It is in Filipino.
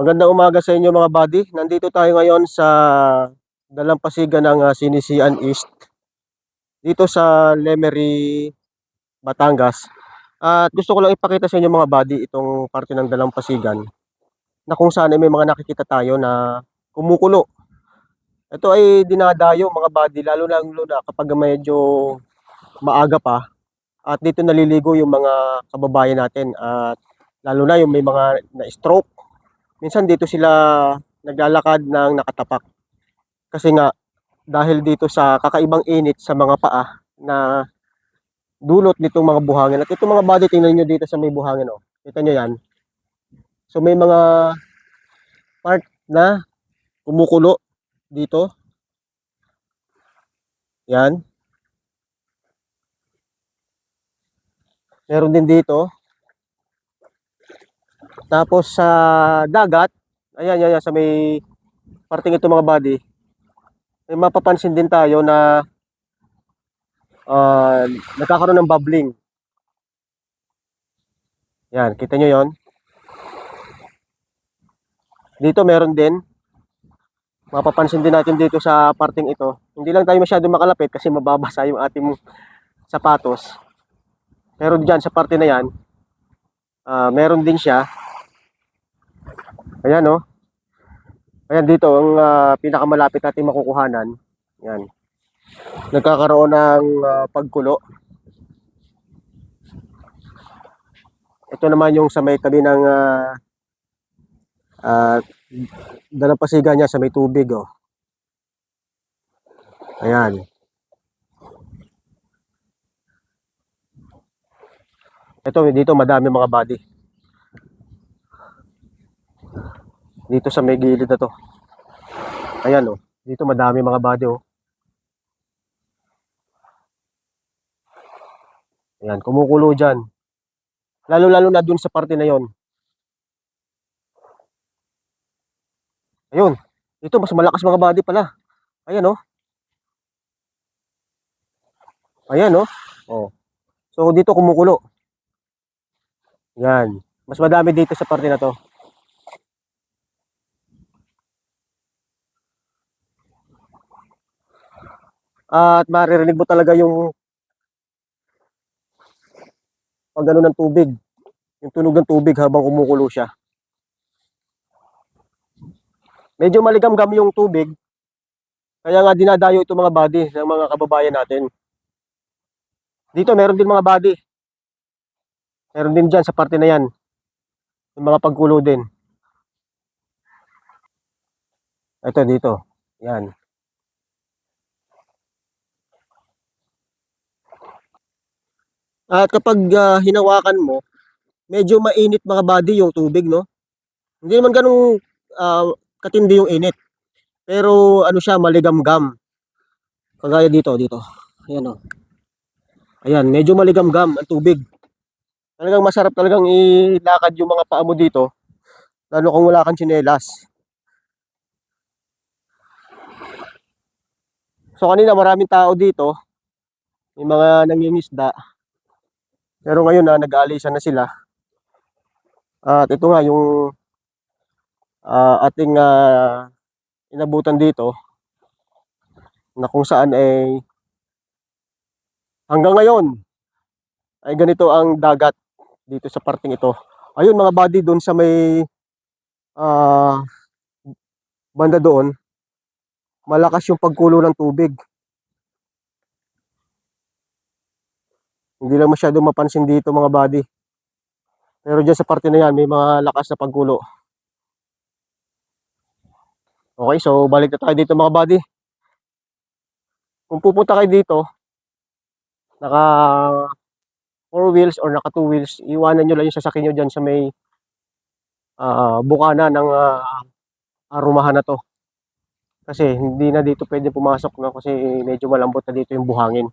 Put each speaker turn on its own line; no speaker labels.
Magandang umaga sa inyo mga buddy. Nandito tayo ngayon sa dalampasigan ng ah, Sinisian East. Dito sa Lemery, Batangas. At gusto ko lang ipakita sa inyo mga buddy itong parte ng dalampasigan na kung saan ay may mga nakikita tayo na kumukulo. Ito ay dinadayo mga buddy lalo na lalo na kapag medyo maaga pa at dito naliligo yung mga kababayan natin at lalo na yung may mga na-stroke minsan dito sila naglalakad ng nakatapak. Kasi nga, dahil dito sa kakaibang init sa mga paa na dulot nitong mga buhangin. At itong mga body, tingnan nyo dito sa may buhangin. Oh. Kita nyo yan. So may mga part na kumukulo dito. Yan. Meron din dito. Tapos sa dagat, ayan, yan, yan, sa may parting ito mga body, may mapapansin din tayo na ah, nagkakaroon ng bubbling. Yan, kita nyo yon. Dito meron din. Mapapansin din natin dito sa parting ito. Hindi lang tayo masyado makalapit kasi mababasa yung ating sapatos. Pero dyan sa parte na yan, ah, meron din siya. Ayan oh. Ayan dito ang ah, pinakamalapit nating makukuhanan. Yan. Nagkakaroon ng ah, pagkulo. Ito naman yung sa may tabi ng ah ah, dalampasigan niya sa may tubig oh. Ayan. Ito dito madami mga body. Dito sa may gilid na to. Ayan oh. Dito madami mga body oh. Ayan, kumukulo dyan. Lalo-lalo na dun sa parte na yon. Ayun. Dito mas malakas mga body pala. Ayan oh. Ayan oh. Oh. So dito kumukulo. Yan. Mas madami dito sa parte na to. At maririnig mo talaga yung pag ano ng tubig. Yung tunog ng tubig habang kumukulo siya. Medyo maligam-gam yung tubig. Kaya nga dinadayo itong mga body ng mga kababayan natin. Dito meron din mga body. Meron din dyan sa parte na yan. Yung mga pagkulo din. Ito dito. Yan. At kapag ah, hinawakan mo, medyo mainit mga body yung tubig, no? Hindi naman ganun ah, katindi yung init. Pero ano siya, maligam-gam. Kagaya dito, dito. Ayan o. Ayan, medyo maligam-gam ang tubig. Talagang masarap talagang ilakad yung mga paa mo dito. Lalo kung wala kang tsinelas. So kanina maraming tao dito. May mga nangingisda. Pero ngayon na nag-aalisan na sila. At ito nga yung ah, ating ah, inabutan dito na kung saan ay hanggang ngayon ay ganito ang dagat dito sa parting ito. Ayun mga body doon sa may ah, banda doon malakas yung pagkulo ng tubig. Hindi lang masyado mapansin dito mga body. Pero dyan sa parte na yan, may mga lakas na pagkulo. Okay, so balik na tayo dito mga body. Kung pupunta kayo dito, naka 4 wheels or naka 2 wheels, iwanan nyo lang yung sasakyan nyo dyan sa may ah, bukana ng ah, arumahan na to. Kasi hindi na dito pwede pumasok no? kasi medyo malambot na dito yung buhangin.